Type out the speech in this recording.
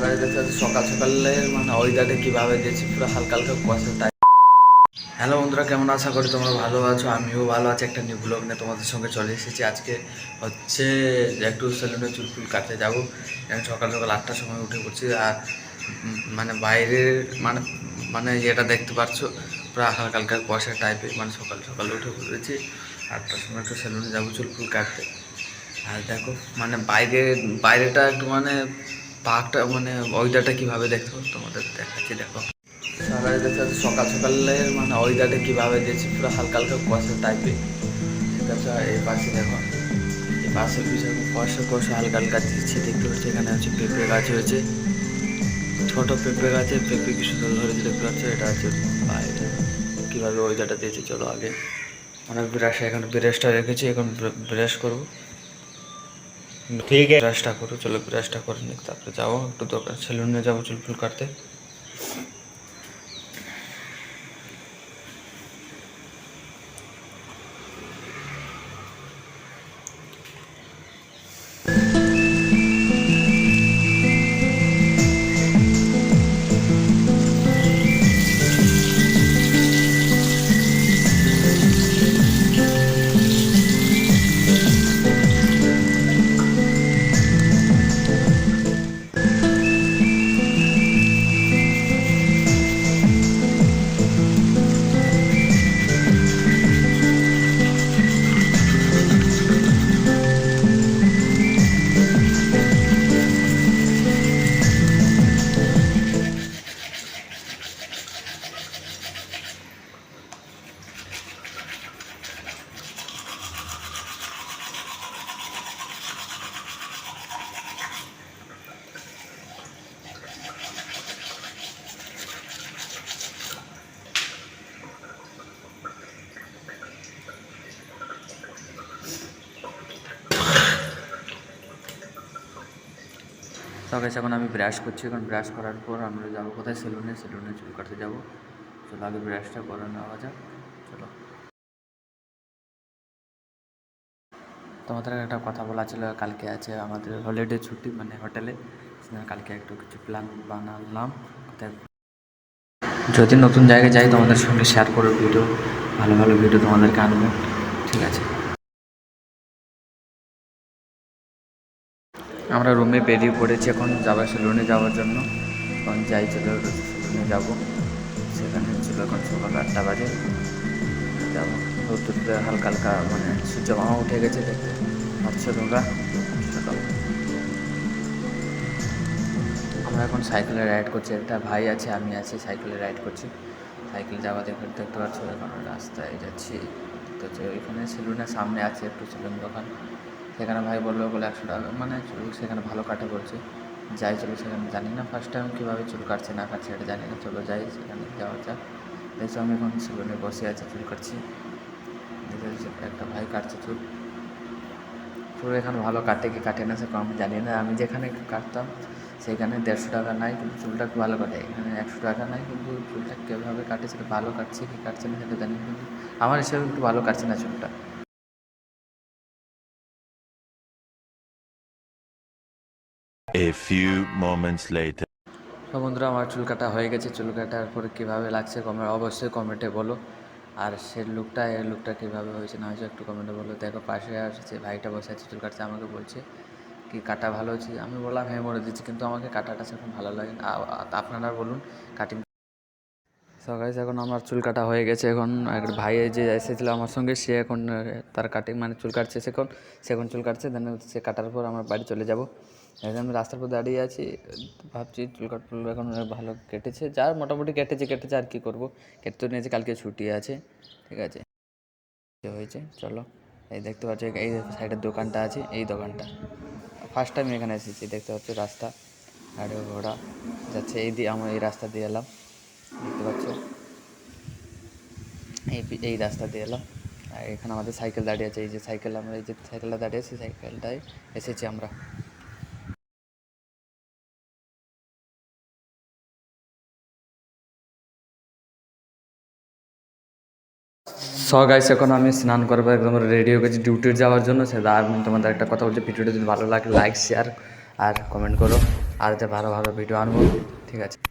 সকালে সকালের মানে ওয়েদারটা কীভাবে দিয়েছি পুরো হালকা হালকা কুয়াশা, তাই। হ্যালো বন্ধুরা, কেমন আশা করি তোমরা ভালো আছো, আমিও ভালো আছি। একটা নিউ ব্লগ নিয়ে তোমাদের সঙ্গে চলে এসেছি। আজকে হচ্ছে একটু সেলুনে চুল ফুল কাটতে যাব। সকাল সকাল আটটার সময় উঠে পড়ছি আর মানে বাইরের মানে মানে ইয়েটা দেখতে পাচ্ছ পুরো হালকা হালকা কুয়াশা টাইপের মানে সকাল সকাল উঠে পড়েছি। আটটার সময় একটু সেলুনে যাব চুল ফুল কাটতে। আর দেখো মানে বাইরে, বাইরেটা একটু মানে পার্কটা মানে ওয়েদারটা কীভাবে দেখো? তোমাদের দেখাচ্ছি, দেখো। সকালে দেখতে সকাল সকালের মানে ওয়েদারটা কীভাবে দিয়েছি পুরো হালকা হালকা কুয়াশা ঠিক আছে এই পাশে দেখো, এই পাশের পিছনে কুয়াশা কুয়াশা হালকা হালকা দিচ্ছে দেখতে পাচ্ছি। এখানে হচ্ছে পেঁপে গাছ হয়েছে ছোট পেঁপে গাছে, পেঁপে কি সুন্দর ধরেছে দেখতে পাচ্ছ, এটা হচ্ছে কীভাবে ওয়েদারটা দিয়েছে, চলো আগে। অনেক ব্রাশ এখন ব্রাশটা রেখেছি, এখন ব্রাশ করব। ঠিক আছে। ব্রাশটা করো, চলো ব্রাশটা করে নিক, তারপরে যাব। একটু দোকান সেলুনে যাব চুলফুল কাটতে। তো গেছে এখন আমি ব্রাশ করছি। এখন ব্রাশ করার পর আমরা যাব কোথায়? সেলুনে সেলুনে চুল কাটতে যাব। চলো আগে ব্রাশটা করে নেওয়া যাক। চলো। তোমাদের একটা কথা বলা ছিল, কালকে আছে আমাদের হলিডে ছুটি মানে হোটেলে কালকে একটু কিছু প্ল্যান বানালাম। যদি নতুন জায়গায় যাই, তোমাদের সঙ্গে শেয়ার করো ভিডিও ভালো ভালো ভিডিও তোমাদেরকে আনব। ঠিক আছে। আমরা রুমে বেরিয়ে পড়েছি এখন, যাবার সেলুনে যাওয়ার জন্য। এখন যাই, চলো সেলুনে যাব। সেখানে ছিল এখন সকাল আটটা বাজে। যাব। রোদ্দুরটা হালকা হালকা মানে সূর্য মামা উঠে গেছে দেখতে। পাচ্ছ তোমরা? চলো। আমরা এখন সাইকেলে রাইড করছি। একটা ভাই আছে, আমি আছি, সাইকেলে রাইড করছি। সাইকেল যাওয়া দেখে দেখতে পাচ্ছ, এখন রাস্তায় যাচ্ছি। তো ওইখানে সেলুনের সামনে আছে একটু সেলুন দোকান। সেখানে ভাই বলল বলে একশো টাকা মানে চুল সেখানে ভালো কাটে বলছে। যাই চলো সেখানে জানি না ফার্স্ট টাইম কীভাবে চুল কাটছে, না কাটছে এটা জানি না। চলো যাই, সেখানে যাওয়া যাক। দেখছ আমি এখন সেলুনে বসে আছি, চুল কাটছি। একটা ভাই কাটছে চুল। চুল এখানে ভালো কাটে কি কাটে না সে আমি জানি না। আমি যেখানে কাটতাম সেখানে দেড়শো টাকা নাই কিন্তু চুলটা একটু ভালো কাটে। এখানে একশো টাকা নাই কিন্তু চুলটা কীভাবে কাটে সেটা ভালো কাটছে কি কাটছে না সেটা জানি কিন্তু আমার হিসেবে একটু ভালো কাটছে না চুলটা। A few moments later. তো বন্ধুরা আমার চুল কাটা হয়ে গেছে। চুল কাটার পরে কীভাবে লাগছে কমে অবশ্যই কমেন্টে বলো। আর সে লুকটা এর লুকটা কীভাবে হয়েছে না হয়েছে একটু কমেন্টে বলো। দেখো পাশে আর সে ভাইটা বসে আছে চুল কাটছে আমাকে বলছে। কি কাটা ভালো হয়েছে? আমি বললাম হ্যাঁ বলে দিচ্ছি কিন্তু আমাকে কাটাটা সেরকম ভালো লাগে আপনারা বলুন, কাটিং সকালে এখন আমার চুল কাটা হয়ে গেছে। এখন একটা ভাই যে এসেছিল আমার সঙ্গে, সে এখন তার কাটিং মানে চুল কাটছে সে এখন সে এখন চুল কাটছে। দেন সে কাটার পর আমার বাড়ি চলে যাব। এখন আমি রাস্তার পর দাঁড়িয়ে আছি। ভাবছি চুল কাটলো এখন ভালো কেটেছে। যার মোটামুটি কেটেছে কেটেছে, আর কী করব? কেটে তো নিয়েছে, কালকে ছুটি আছে। ঠিক আছে? হয়েছে। চলো, এই দেখতে পাচ্ছ, এই সাইডের দোকানটা আছে, এই দোকানটা। ফার্স্ট টাইম এখানে এসেছি, দেখতে পাচ্ছ রাস্তা, গাড়ি ঘোড়া, যাচ্ছে এই দিয়ে আমরা এই রাস্তা দিয়ে এলাম, দেখতে পাচ্ছ। এই এই রাস্তা দিয়ে এলাম, আর এখানে আমাদের সাইকেল দাঁড়িয়ে আছে, এই যে সাইকেল, আমরা এই যে সাইকেলটা দাঁড়িয়ে সেই সাইকেলটায় এসেছি আমরা। স গাইস এখন আমি স্নান করব একদম রেডি হয়ে গেছি ডিউটির যাওয়ার জন্য। সেটা আমি তোমাদের একটা কথা বলছি। ভিডিওটা যদি ভালো লাগে লাইক শেয়ার আর কমেন্ট করো। আর যে ভালো ভালো ভিডিও আনব। ঠিক আছে।